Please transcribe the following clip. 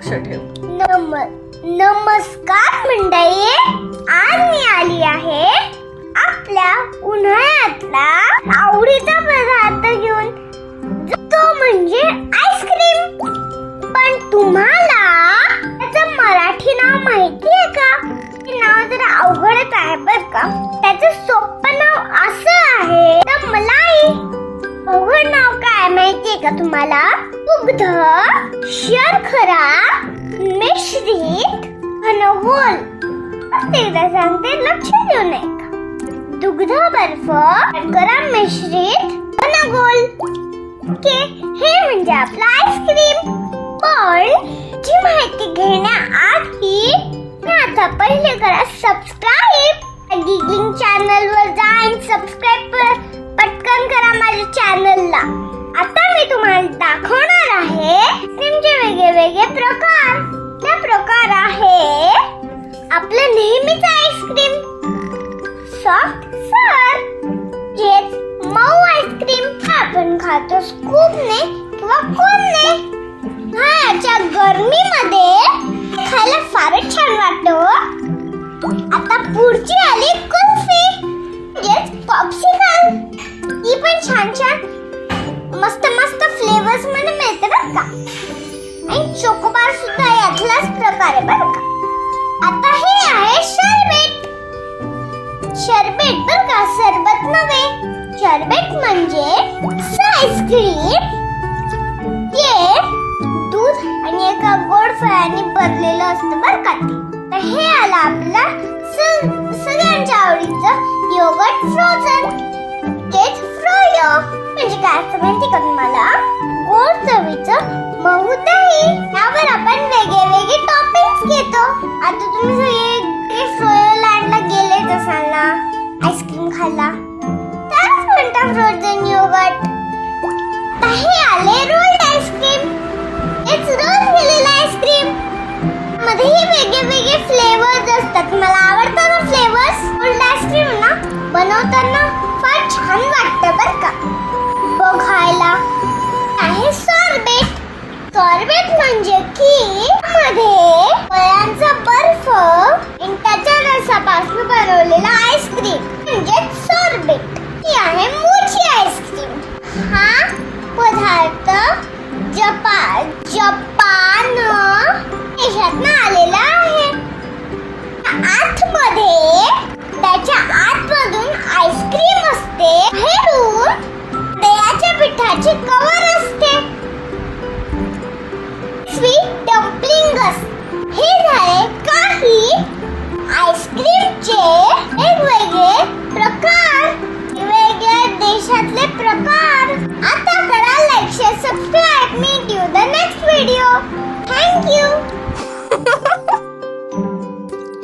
नम नमस्कार मंडळी. आज मी आली आहे आपल्या उन्हाळ्यातला आवडीचा पदार्थ घेऊन. तो म्हणजे आईस्क्रीम पण तुम्हाला त्याचं मराठी नाव माहिती आहे का? ते नाव जरा अवघडच आहे बर का? त्याचं काय माहितीये का तुम्हाला? दुग्ध शर्करा मिश्रित घनगोल एकदा सांगते लक्ष देऊ नये दुग्ध बर्फ़, शर्करा, मिश्रित घनगोल ओके हे म्हणजे आपलं आईस्क्रीम। पण, जी माहिती घेण्याआधी आता पहिले करा सबस्क्राईब गिगलिंग चॅनल वर जा आणि सबस्क्राईब पटकन करा माझ्या चॅनलला नेहमीच आईस्क्रीम. Soft sir. जेच मऊ आईस्क्रीम आपण खातो स्कूपने किंवा कोणने हा याच्या गरमीमध्ये खायला फारच छान वाटतो हो. आता पुढची आली कुल्फी. जेच पॉप्सिकल ही पण छान छान मस्त मस्त फ्लेवर्समध्ये मिळते बरं का. आणि चोकोबार सुद्धा यातलाच प्रकार आहे बरं का. म्हणजे आईस्क्रीम जे दूध आणि एका गोड फळाने भरलेलं असतं बर का ते. तर हे आलं आपला सगळ्यांच्या आवडीचं योगर्ट फ्रोझन तेच फ्रोयो म्हणजे काय असतं माहिती का तुम्हाला? गोड चवीचं मऊ दही. त्यावर आपण वेगळे वेगळे टॉपिंग्स घेतो. आता तुम्ही सगळे फ्रोयो लँडला गेलेच असाल ना आईस्क्रीम खाल्ला त्याच म्हणता फ्रोझन योगर्ट आता हे आले rolled ice cream it's roll केलेलं आईस्क्रीम मध्येही वेगळे वेगळे फ्लेवर्स असतात. मला आवडतात ना फ्लेवर्स रोल्ड आईस्क्रीम ना बनवताना फार छान वाटतं बरं का. हो बघायला आहे सॉर्बेट सॉर्बेट म्हणजे की मध्ये फळांचा बर्फ. इंटाच्या रसापासून बनवलेला पदार्थ जपान जपान. देशातनं आलेला video. Thank you.